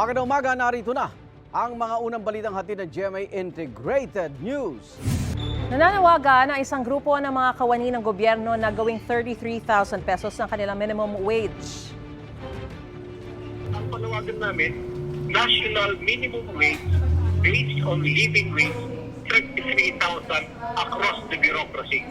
Magandang umaga, narito na ang mga unang balitang hatid ng GMA Integrated News. Nananawagan ang isang grupo ng mga kawani ng gobyerno na gawing 33,000 pesos ang kanilang minimum wage. ang panawagan namin, national minimum wage based on living wage, 33,000 across the bureaucracy.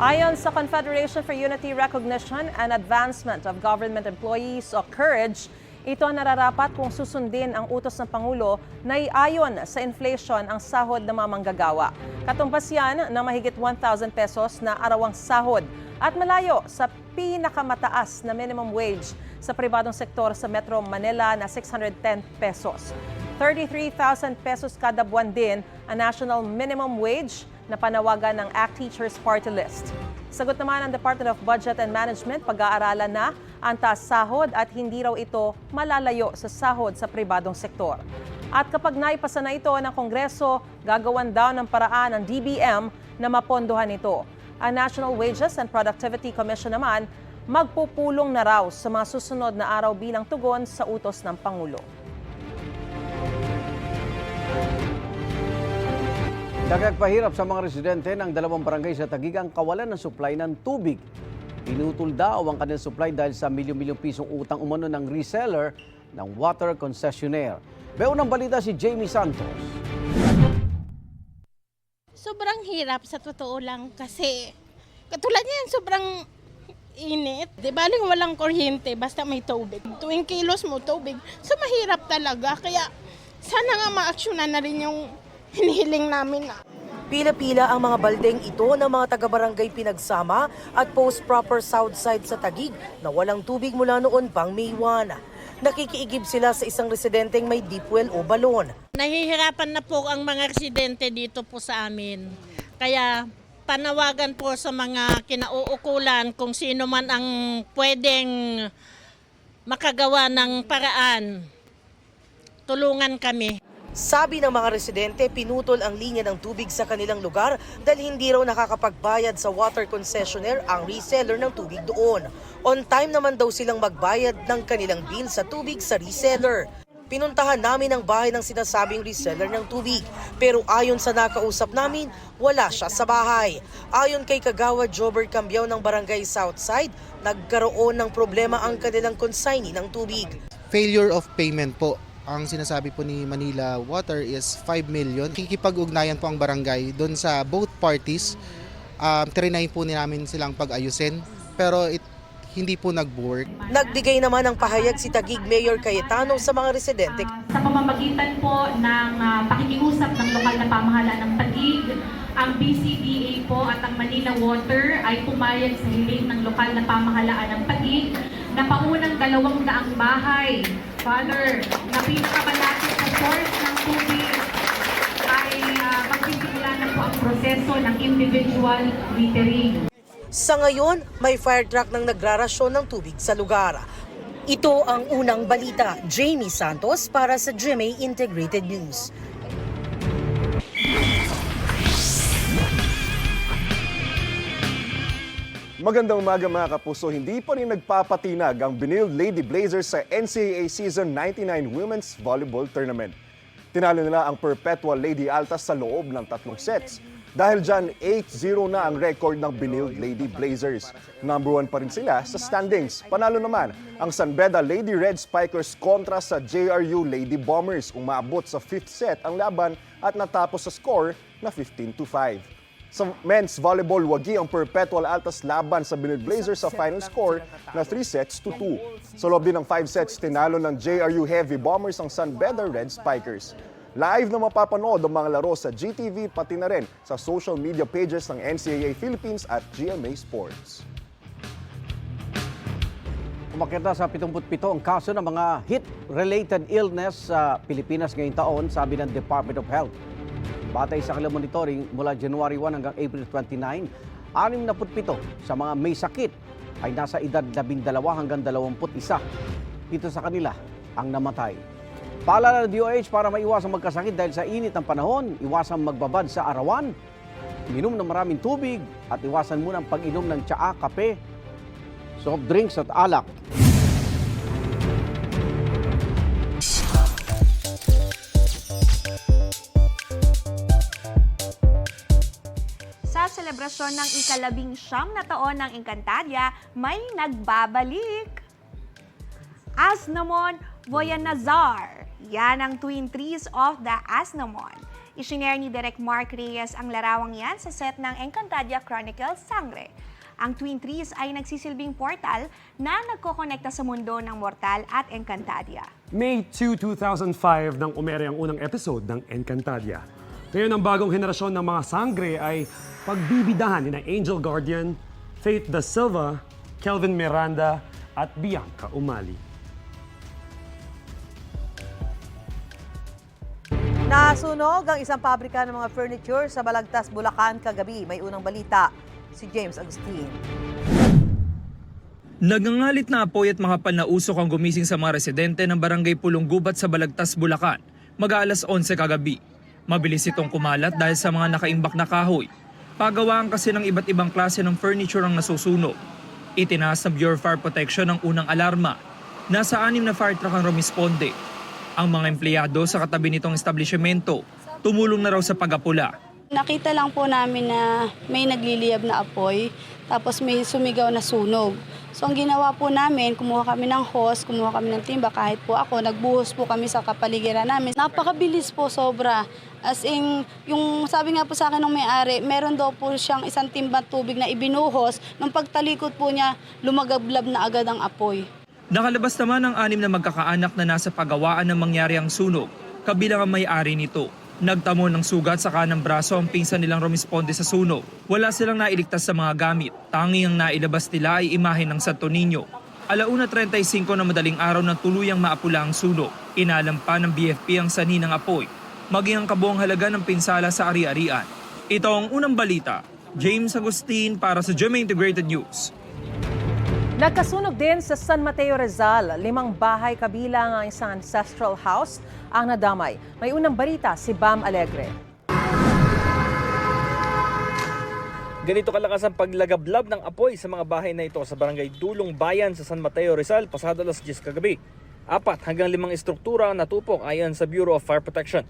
Ayon sa Confederation for Unity Recognition and Advancement of Government Employees o COURAGE, ito nararapat kung susundin ang utos ng Pangulo na iayon sa inflation ang sahod ng mga manggagawa. Katumbas yan ng mahigit 1,000 pesos na arawang sahod at malayo sa pinakamataas na minimum wage sa pribadong sektor sa Metro Manila na 610 pesos. 33,000 pesos kada buwan din ang national minimum wage na panawagan ng ACT Teachers Party List. Sagot naman ng Department of Budget and Management, pag-aaralan na ang taas sahod at hindi raw ito malalayo sa sahod sa pribadong sektor. At kapag naipasa na ito ng Kongreso, gagawan daw ng paraan ng DBM na mapondohan ito. Ang National Wages and Productivity Commission naman magpupulong na raw sa mga susunod na araw bilang tugon sa utos ng Pangulo. Nagagpahirap sa mga residente ng dalawang barangay sa Taguig ang kawalan ng supply ng tubig. Pinutol daw ang kanilang supply dahil sa milyon-milyong pisong utang umano ng reseller ng water concessionaire. Beo ng balita si Jamie Santos. Sobrang hirap sa totoo lang kasi katulad niyan sobrang init. Di ba walang kuryente basta may tubig. Tuwing kilos mo tubig. So mahirap talaga. Kaya sana nga ma-actionan na rin yung hinihiling namin na. Pila-pila ang mga baldeng ito ng mga taga-barangay Pinagsama at Post Proper Southside sa Tagig na walang tubig mula noon pang May 1. Nakikiigib sila sa isang residenteng may deep well o balon. Nahihirapan na po ang mga residente dito po sa amin. Kaya panawagan po sa mga kinauukulan kung sino man ang pwedeng makagawa ng paraan. Tulungan kami. Sabi ng mga residente, pinutol ang linya ng tubig sa kanilang lugar dahil hindi raw nakakapagbayad sa water concessionaire ang reseller ng tubig doon. On time naman daw silang magbayad ng kanilang bill sa tubig sa reseller. Pinuntahan namin ang bahay ng sinasabing reseller ng tubig. Pero ayon sa nakausap namin, wala siya sa bahay. Ayon kay Kagawa Jobber Cambiao ng Barangay Southside, nagkaroon ng problema ang kanilang consignee ng tubig. failure of payment po. Ang sinasabi po ni Manila Water is 5 million. Kikipag-ugnayan po ang barangay doon sa both parties. Um, trinay po ni namin silang pag-ayusin pero it, hindi po nag-work. Nagbigay naman ng pahayag si Tagig Mayor Cayetano sa mga residente sa pamamagitan po ng ah, pakikiusap ng lokal na pamahalaan ng Taguig, ang BCBA po at ang Manila Water ay pumayag sa hiling ng lokal na pamahalaan ng Taguig na paunang dalawang daang bahay, Father, na pinakamalapit sa source ng tubig ay uh, magsisimula na po ang proseso ng individual metering. Sa ngayon, may fire truck nang nagrarasyon ng tubig sa lugar. Ito ang unang balita. Jamie Santos para sa GMA Integrated News. Magandang umaga mga kapuso. Hindi pa rin nagpapatinag ang Benilde Lady Blazers sa NCAA Season 99 Women's Volleyball Tournament. Tinalo nila ang Perpetual Lady Altas sa loob ng tatlong sets. Dahil dyan, 8-0 na ang record ng Benilde Lady Blazers. Number one pa rin sila sa standings. Panalo naman ang San Beda Lady Red Spikers kontra sa JRU Lady Bombers. Umabot sa fifth set ang laban at natapos sa score na 15-5. Sa men's volleyball, wagi ang Perpetual Altas laban sa Benilde Blazers sa final score na 3 sets to 2. Sa loob din ng 5 sets, tinalo ng JRU Heavy Bombers ang San Beda Red Spikers. Live na mapapanood ang mga laro sa GTV pati na rin sa social media pages ng NCAA Philippines at GMA Sports. Umakyata sa 77 ang kaso ng mga heat-related illness sa Pilipinas ngayong taon, sabi ng Department of Health. Batay sa kanilang monitoring mula January 1 hanggang April 29, 67 sa mga may sakit ay nasa edad 12 hanggang 21. Dito sa kanila ang namatay. Paalala ng DOH para maiwasang magkasakit dahil sa init ng panahon, iwasang magbabad sa arawan, minom ng maraming tubig at iwasan muna ang pag-inom ng tsaa, kape, soft drinks at alak. Selebrasyon ng ikalabing siyam na taon ng Encantadia, may nagbabalik. Asnomon Voyanazar. Yan ang twin trees of the Asnomon. Isinare ni Direk Mark Reyes ang larawang yan sa set ng Encantadia Chronicles Sangre. Ang Twin Trees ay nagsisilbing portal na nagkokonekta sa mundo ng mortal at Encantadia. May 2, 2005 nang umere ang unang episode ng Encantadia. Ngayon ang bagong henerasyon ng mga sangre ay pagbibidahan ni na Angel Guardian, Faith Da Silva, Kelvin Miranda at Bianca Umali. Nasunog ang isang pabrika ng mga furniture sa Balagtas, Bulacan kagabi. May unang balita si James Agustin. Nagangalit na apoy at makapal na usok ang gumising sa mga residente ng barangay Pulong Gubat sa Balagtas, Bulacan. Mag-aalas 11 kagabi. Mabilis itong kumalat dahil sa mga nakaimbak na kahoy. Pagawaan kasi ng iba't ibang klase ng furniture ang nasusunog. Itinaas ng Bureau of Fire Protection ang unang alarma. Nasa anim na fire truck ang rumisponde. Ang mga empleyado sa katabi nitong establishmento tumulong na raw sa pagapula. Nakita lang po namin na may nagliliyab na apoy, tapos may sumigaw na sunog. So ang ginawa po namin, kumuha kami ng hose, kumuha kami ng timba, kahit po ako, nagbuhos po kami sa kapaligiran namin. Napakabilis po sobra. As in, yung sabi nga po sa akin ng may-ari, meron daw po siyang isang timbang tubig na ibinuhos. Nung pagtalikod po niya, lumagablab na agad ang apoy. Nakalabas naman ang anim na magkakaanak na nasa pagawaan ng mangyari ang sunog, kabilang ang may-ari nito. Nagtamo ng sugat sa kanang braso ang pinsan nilang rumisponde sa sunog. Wala silang nailigtas sa mga gamit. Tanging ang nailabas nila ay imahe ng Santo Niño. Alauna 35 na madaling araw na tuluyang maapula ang sunog. Inalam pa ng BFP ang sanhi ng apoy, maging ang kabuang halaga ng pinsala sa ari-arian. Ito ang unang balita. James Agustin para sa GMA Integrated News. Nagkasunog din sa San Mateo Rizal. Limang bahay kabilang ang isang ancestral house ang nadamay. May unang balita si Bam Alegre. Ganito kalakas ang paglagablab ng apoy sa mga bahay na ito sa barangay Dulong Bayan sa San Mateo Rizal pasado alas 10 kagabi. Apat hanggang limang estruktura ang natupok ayon sa Bureau of Fire Protection.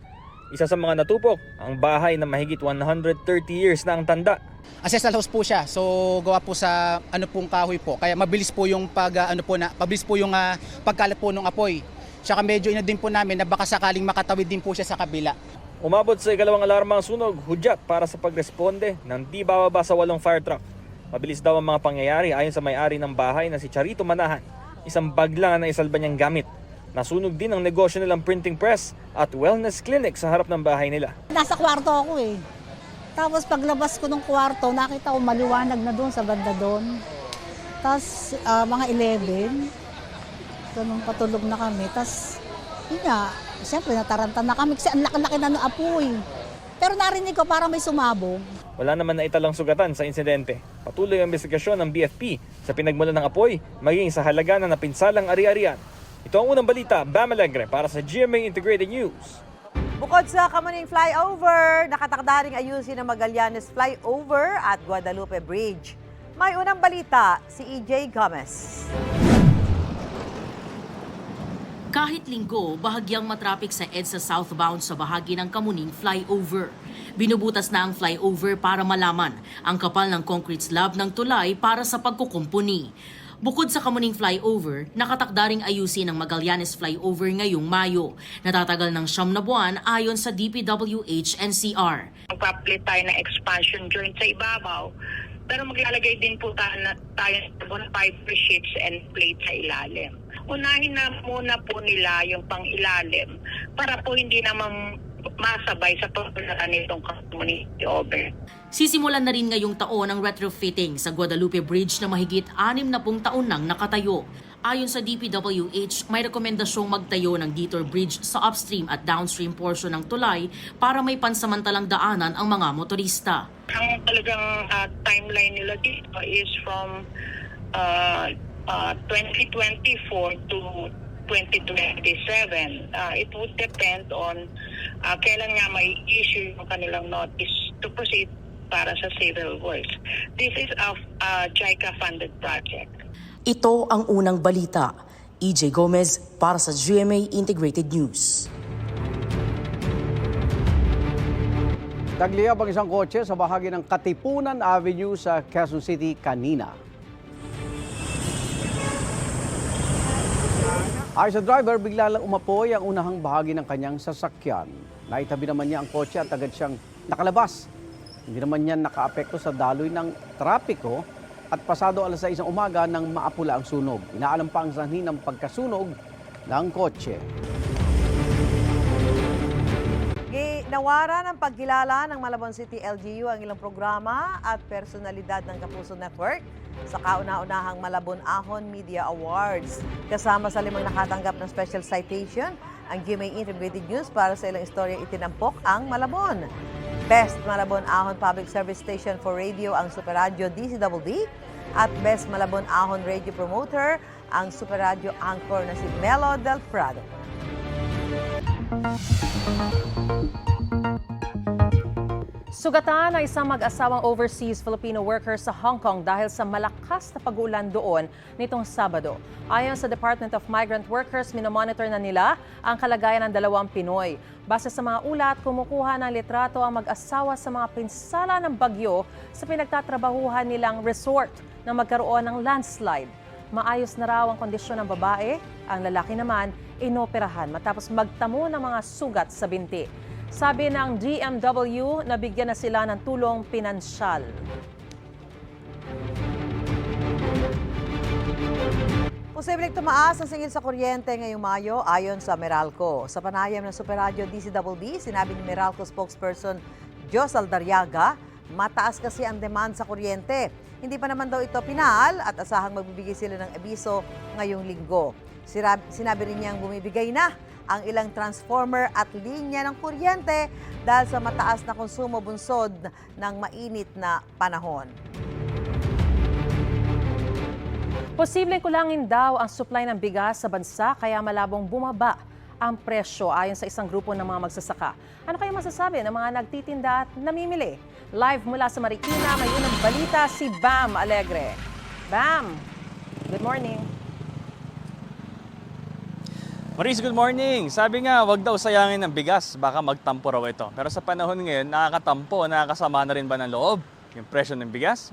Isa sa mga natupok, ang bahay na mahigit 130 years na ang tanda. Ancestral house po siya. So gawa po sa ano pong kahoy po. Kaya mabilis po yung pag ah, ano po na mabilis po yung ah, pagkalat po ng apoy. Tsaka medyo ina din po namin na baka sakaling makatawid din po siya sa kabila. Umabot sa ikalawang alarma ang sunog, hudyat para sa pagresponde ng di bababa sa walong fire truck. Mabilis daw ang mga pangyayari ayon sa may-ari ng bahay na si Charito Manahan. Isang bag lang ang naisalba niyang gamit. Nasunog din ang negosyo nilang printing press at wellness clinic sa harap ng bahay nila. Nasa kwarto ako eh. Tapos paglabas ko ng kwarto, nakita ko maliwanag na doon sa banda doon. Tapos ah, mga 11, ganun patulog na kami. Tapos, yun nga, siyempre nataranta na kami kasi ang laki-laki na ng apoy. Pero narinig ko parang may sumabog. Wala naman na italang sugatan sa insidente. Patuloy ang investigasyon ng BFP sa pinagmulan ng apoy maging sa halaga na napinsalang ari-arian. Ito ang unang balita, Bam Alegre para sa GMA Integrated News. Bukod sa Kamuning Flyover, nakatakda ring ayusin ang Magallanes Flyover at Guadalupe Bridge. May unang balita si EJ Gomez. Kahit linggo, bahagyang matrapik sa EDSA southbound sa bahagi ng Kamuning flyover. Binubutas na ang flyover para malaman ang kapal ng concrete slab ng tulay para sa pagkukumpuni. Bukod sa Kamuning flyover, nakatakda ring ayusin ang Magallanes flyover ngayong Mayo. Natatagal ng siyam na buwan ayon sa DPWH NCR. magpa-plate tayo ng expansion joint sa ibabaw. Pero maglalagay din po tayo, tayo ng fiber sheets and plate sa ilalim. Unahin na muna po nila yung pang-ilalim para po hindi naman masabay sa pagpularan nitong community over. Sisimulan na rin ngayong taon ang retrofitting sa Guadalupe Bridge na mahigit anim na pung taon nang nakatayo. Ayon sa DPWH, may rekomendasyong magtayo ng detour bridge sa upstream at downstream portion ng tulay para may pansamantalang daanan ang mga motorista. Ang talagang ah, timeline nila dito is from uh, uh, 2024 to 2027. Uh, it would depend on uh, kailan nga may issue yung kanilang notice to proceed para sa civil works. This is a uh, JICA-funded project. Ito ang unang balita. EJ Gomez para sa GMA Integrated News. Nagliyab ang isang kotse sa bahagi ng Katipunan Avenue sa Quezon City kanina. Ayon sa driver, bigla lang umapoy ang unahang bahagi ng kanyang sasakyan. Naitabi naman niya ang kotse at agad siyang nakalabas. Hindi naman niya nakaapekto sa daloy ng trapiko at pasado alas 6 ng umaga nang maapula ang sunog. Inaalam pa ang sanhi ng pagkasunog ng kotse. Ginawaran ng pagkilala ng Malabon City LGU ang ilang programa at personalidad ng Kapuso Network sa kauna-unahang Malabon Ahon Media Awards. Kasama sa limang nakatanggap ng special citation, ang GMA Integrated News para sa ilang istorya itinampok ang Malabon. Best Malabon Ahon Public Service Station for Radio ang Super Radio DCWD at Best Malabon Ahon Radio Promoter ang Super Radio Anchor na si Melo Del Prado. Sugatan ang isang mag-asawang overseas Filipino worker sa Hong Kong dahil sa malakas na pag-ulan doon nitong Sabado. Ayon sa Department of Migrant Workers, minomonitor na nila ang kalagayan ng dalawang Pinoy. Base sa mga ulat, kumukuha ng litrato ang mag-asawa sa mga pinsala ng bagyo sa pinagtatrabahuhan nilang resort na magkaroon ng landslide. Maayos na raw ang kondisyon ng babae, ang lalaki naman inoperahan matapos magtamo ng mga sugat sa binti. Sabi ng DMW, nabigyan na sila ng tulong pinansyal. Posibleng tumaas ang singil sa kuryente ngayong Mayo ayon sa Meralco. Sa panayam ng Super Radio DCWD, sinabi ni Meralco spokesperson Jos Aldarriaga, mataas kasi ang demand sa kuryente. Hindi pa naman daw ito pinal at asahang magbibigay sila ng abiso ngayong linggo. Sinabi rin niyang bumibigay na ang ilang transformer at linya ng kuryente dahil sa mataas na konsumo bunsod ng mainit na panahon. Posibleng kulangin daw ang supply ng bigas sa bansa kaya malabong bumaba ang presyo ayon sa isang grupo ng mga magsasaka. Ano kaya masasabi ng mga nagtitinda at namimili? Live mula sa Marikina, may unang balita si Bam Alegre. Bam, good morning. Maris, good morning. Sabi nga, wag daw sayangin ng bigas, baka magtampo raw ito. Pero sa panahon ngayon, nakakatampo, nakakasama na rin ba ng loob yung presyo ng bigas?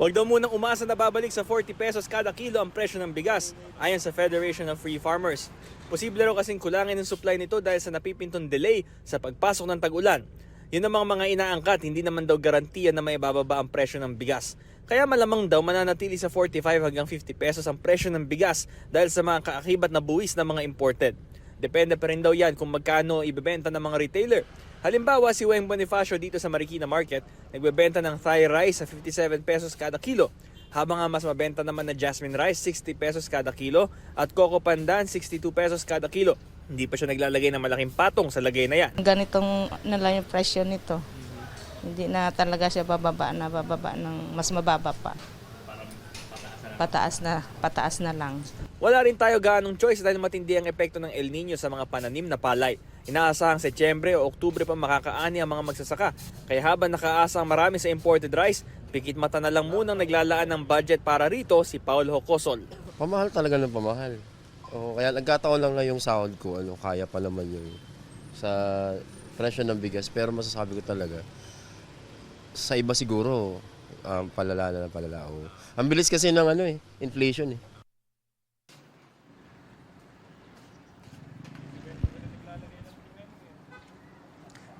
Huwag daw munang umasa na babalik sa 40 pesos kada kilo ang presyo ng bigas, ayon sa Federation of Free Farmers. Posible raw kasing kulangin ng supply nito dahil sa napipintong delay sa pagpasok ng tag-ulan. Yun namang mga inaangkat, hindi naman daw garantiya na may bababa ang presyo ng bigas. Kaya malamang daw mananatili sa 45 hanggang 50 pesos ang presyo ng bigas dahil sa mga kaakibat na buwis ng mga imported. Depende pa rin daw yan kung magkano ibebenta ng mga retailer. Halimbawa, si Weng Bonifacio dito sa Marikina Market, nagbebenta ng Thai rice sa 57 pesos kada kilo. Habang ang mas mabenta naman na jasmine rice, 60 pesos kada kilo at coco pandan, 62 pesos kada kilo. Hindi pa siya naglalagay ng malaking patong sa lagay na yan. Ganitong na lang yung presyo nito. Hindi na talaga siya bababa na bababa ng mas mababa pa. Pataas na, pataas na lang. Wala rin tayo ganong choice dahil matindi ang epekto ng El Nino sa mga pananim na palay. Inaasahang Setyembre o Oktubre pa makakaani ang mga magsasaka. Kaya habang nakaasa ang marami sa imported rice, pikit mata na lang munang naglalaan ng budget para rito si Paul Hocosol. Pamahal talaga ng pamahal. O, kaya nagkataon lang na yung sahod ko, ano, kaya pa naman yung sa presyo ng bigas. Pero masasabi ko talaga, sa iba siguro, um, palala na ng palala. O, ang bilis kasi ng ano eh, inflation eh.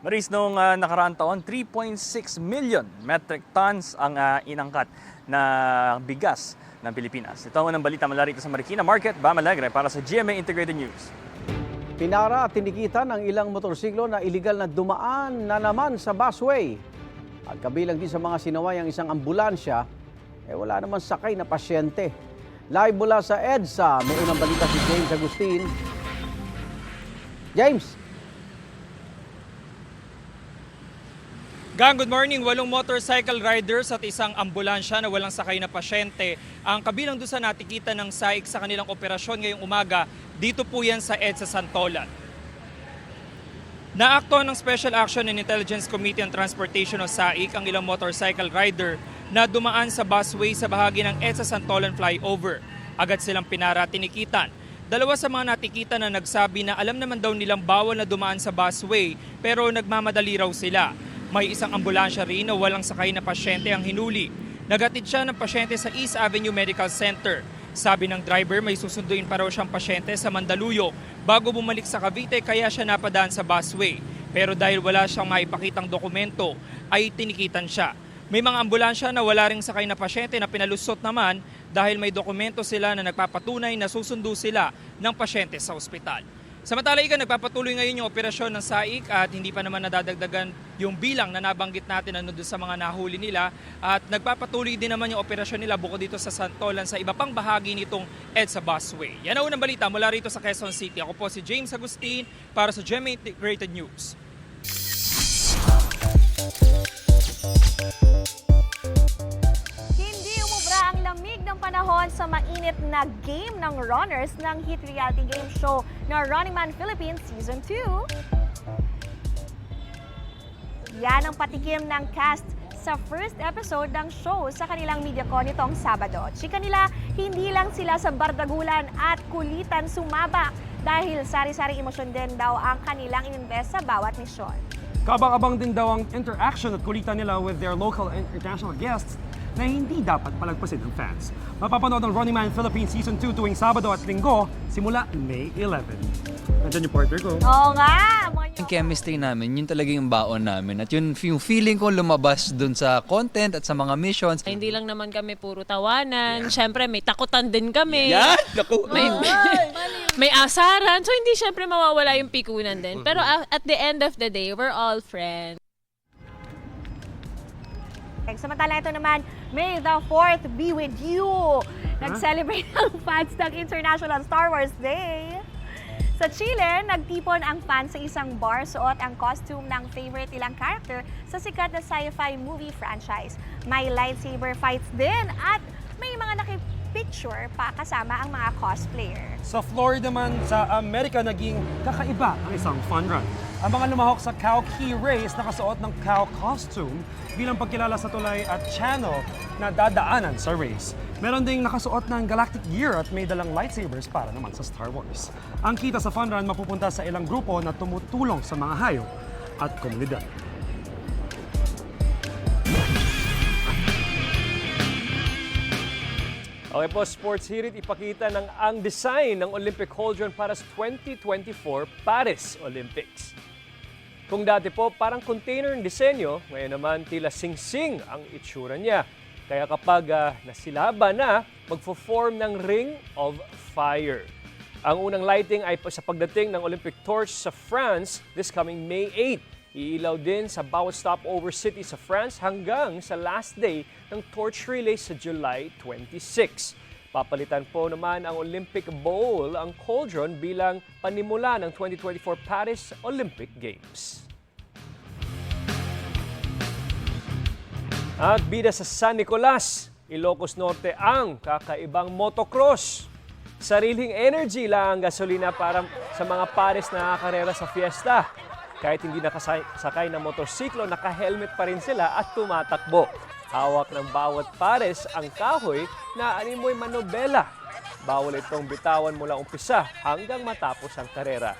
Maris, noong uh, nakaraang taon, 3.6 million metric tons ang uh, inangkat na bigas ng Pilipinas. Ito ang unang balita mula rito sa Marikina Market, Bam Alegre para sa GMA Integrated News. Pinara at tinikitan ang ilang motorsiklo na iligal na dumaan na naman sa busway. At kabilang din sa mga sinaway ang isang ambulansya, eh wala naman sakay na pasyente. Live mula sa EDSA, may unang balita si James Agustin. James! Gang, good morning. Walong motorcycle riders at isang ambulansya na walang sakay na pasyente ang kabilang doon sa natikita ng SAIC sa kanilang operasyon ngayong umaga. Dito po yan sa EDSA Santolan. Naakto ng Special Action and Intelligence Committee on Transportation o SAIC ang ilang motorcycle rider na dumaan sa busway sa bahagi ng EDSA Santolan flyover. Agad silang pinara tinikitan. Dalawa sa mga natikita na nagsabi na alam naman daw nilang bawal na dumaan sa busway pero nagmamadali raw sila. May isang ambulansya rin na walang sakay na pasyente ang hinuli. Nagatid siya ng pasyente sa East Avenue Medical Center. Sabi ng driver may susunduin pa raw siyang pasyente sa Mandaluyong bago bumalik sa Cavite kaya siya napadaan sa busway. Pero dahil wala siyang maipakitang dokumento ay tinikitan siya. May mga ambulansya na wala ring sakay na pasyente na pinalusot naman dahil may dokumento sila na nagpapatunay na susundo sila ng pasyente sa ospital. Samantala, ika nagpapatuloy ngayon yung operasyon ng SAIC at hindi pa naman nadadagdagan yung bilang na nabanggit natin ano doon sa mga nahuli nila at nagpapatuloy din naman yung operasyon nila bukod dito sa Santolan sa iba pang bahagi nitong EDSA Busway. Yan ang unang balita mula rito sa Quezon City. Ako po si James Agustin para sa GMA Integrated News. Panahon sa mainit na game ng runners ng hit reality game show na Running Man Philippines Season 2. Yan ang patikim ng cast sa first episode ng show sa kanilang MediaCon nitong Sabado. Chika nila, hindi lang sila sa bardagulan at kulitan sumabak dahil sari-sari emosyon din daw ang kanilang ininvest sa bawat misyon. Kabang-abang din daw ang interaction at kulitan nila with their local and international guests na hindi dapat palagpasin ng fans. Mapapanood ang Running Man Philippines Season 2 tuwing Sabado at Linggo simula May 11. Nandiyan yung partner ko. Oo nga! Mga Yung chemistry namin, yun talaga yung baon namin. At yun, yung feeling ko lumabas dun sa content at sa mga missions. Hindi lang naman kami puro tawanan. Siyempre, may takutan din kami. Yan! Naku! May, may asaran. So, hindi siyempre mawawala yung pikunan din. Pero a- at the end of the day, we're all friends. Samantala ito naman, May the 4th be with you! Nag-celebrate ang fans ng International Star Wars Day. Sa Chile, nagtipon ang fans sa isang bar suot ang costume ng favorite nilang character sa sikat na sci-fi movie franchise. May lightsaber fights din at may mga nakipicture pa kasama ang mga cosplayer. Sa Florida man, sa Amerika, naging kakaiba ang isang fun run. Ang mga lumahok sa Cow Key Race nakasuot ng cow costume bilang pagkilala sa tulay at channel na dadaanan sa race. Meron ding nakasuot ng galactic gear at may dalang lightsabers para naman sa Star Wars. Ang kita sa fun run mapupunta sa ilang grupo na tumutulong sa mga hayop at komunidad. Okay po, Sports Hirit, ipakita ng ang design ng Olympic Cauldron para sa 2024 Paris Olympics. Kung dati po parang container ang disenyo, ngayon naman tila sing-sing ang itsura niya. Kaya kapag ah, nasilaba na, magfo-form ng Ring of Fire. Ang unang lighting ay sa pagdating ng Olympic Torch sa France this coming May 8. Iilaw din sa bawat stopover city sa France hanggang sa last day ng torch relay sa July 26. Papalitan po naman ang Olympic Bowl ang cauldron bilang panimula ng 2024 Paris Olympic Games. At bida sa San Nicolas, Ilocos Norte ang kakaibang motocross. Sariling energy lang ang gasolina para sa mga pares na karera sa fiesta. Kahit hindi nakasakay ng motorsiklo, naka-helmet pa rin sila at tumatakbo. Hawak ng bawat pares ang kahoy na animoy manobela. Bawal itong bitawan mula umpisa hanggang matapos ang karera.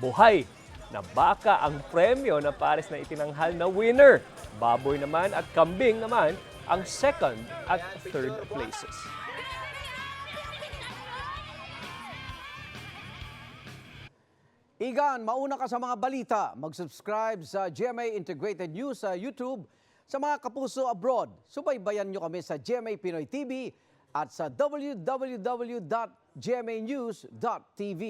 Buhay na baka ang premyo na pares na itinanghal na winner. Baboy naman at kambing naman ang second at third places. Igan, mauna ka sa mga balita. Mag-subscribe sa GMA Integrated News sa YouTube. Sa mga kapuso abroad, subaybayan nyo kami sa GMA Pinoy TV at sa www.gmanews.tv.